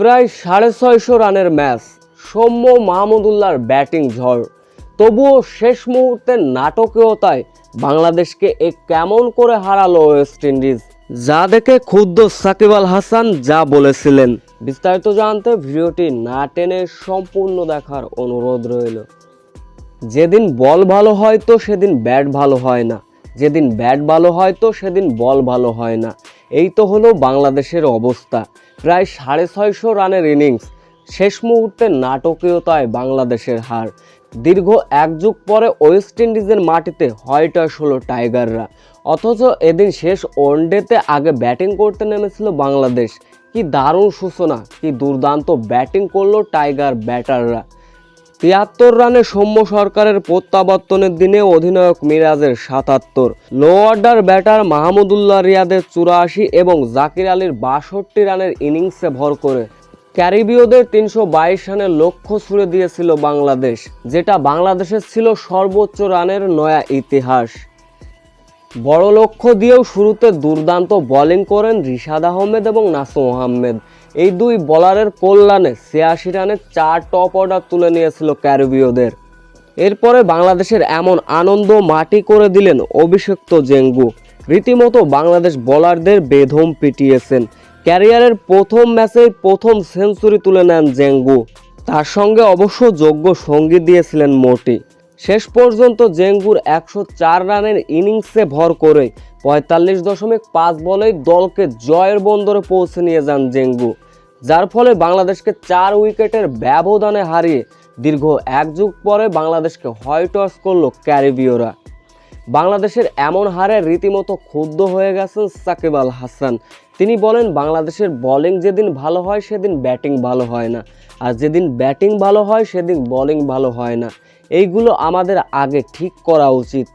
প্রায় সাড়ে ছয়শো রানের ম্যাচ। সৌম্য মাহমুদুল্লাহর ব্যাটিং ঝড়। তবুও শেষ মুহূর্তে নাটকীয়তায় বাংলাদেশকে এ কেমন করে হারালো ওয়েস্ট ইন্ডিজ? যা দেখে ক্ষুদ্র সাকিব আল হাসান যা বলেছিলেন। বিস্তারিত জানতে ভিডিওটি না টেনে সম্পূর্ণ দেখার অনুরোধ রইল। যেদিন বল ভালো হয় তো সেদিন ব্যাট ভালো হয় না। যেদিন ব্যাট ভালো হয় তো সেদিন বল ভালো হয় না। এই তো হলো বাংলাদেশের অবস্থা। প্রায় সাড়ে ছয়শো রানের ইনিংস। শেষ মুহূর্তে নাটকীয়তায় বাংলাদেশের হার। দীর্ঘ এক যুগ পরে ওয়েস্ট ইন্ডিজের মাটিতে হয়টাস হলো টাইগাররা। অথচ এদিন শেষ ওয়ানডেতে আগে ব্যাটিং করতে নেমেছিল বাংলাদেশ। কি দারুণ সূচনা, কি দুর্দান্ত ব্যাটিং করল টাইগার ব্যাটাররা। তিয়াত্তর রানে সৌম্য সরকারের প্রত্যাবর্তনের দিনে অধিনায়ক মিরাজের সাতাত্তর। লো অর্ডার ব্যাটার মাহমুদুল্লাহ রিয়াদের চুরাশি এবং জাকির আলীর বাষট্টি রানের ইনিংসে ভর করে। ক্যারিবীয়দের তিনশো বাইশ রানের লক্ষ্য ছুড়ে দিয়েছিল বাংলাদেশ, যেটা বাংলাদেশের ছিল সর্বোচ্চ রানের নয়া ইতিহাস। বড় লক্ষ্য দিয়েও শুরুতে দুর্দান্ত বোলিং করেন রিশাদ আহমেদ এবং নাসুম আহমেদ। এই দুই বোলারের কল্যাণে ছিয়াশি রানে চার টপ অর্ডার তুলে নিয়েছিল ক্যারিবীয়দের। এরপরে বাংলাদেশের এমন আনন্দ মাটি করে দিলেন অভিষিক্ত জেঙ্গু। রীতিমতো বাংলাদেশ বোলারদের বেধম পিটিয়েছেন। ক্যারিয়ারের প্রথম ম্যাচেই প্রথম সেঞ্চুরি তুলে নেন জেঙ্গু। তার সঙ্গে অবশ্য যোগ্য সঙ্গী দিয়েছিলেন মোটি। শেষ পর্যন্ত জেঙ্গুর একশো চার রানের ইনিংসে ভর করে পঁয়তাল্লিশ দশমিক পাঁচ বলেই দলকে জয়ের বন্দরে পৌঁছে নিয়ে যান জেঙ্গু, যার ফলে বাংলাদেশকে চার উইকেটের ব্যবধানে হারিয়ে দীর্ঘ এক যুগ পরে বাংলাদেশকে হোয়াইট ওয়াশ করল ক্যারিবীয়রা। বাংলাদেশের এমন হারে রীতিমতো ক্ষুব্ধ হয়ে গেছেন সাকিব আল হাসান। তিনি বলেন, বাংলাদেশের বোলিং যেদিন ভালো হয়, সেদিন ব্যাটিং ভালো হয় না। আর যেদিন ব্যাটিং ভালো হয়, সেদিন বোলিং ভালো হয় না। এইগুলো আমাদের আগে ঠিক করা উচিত।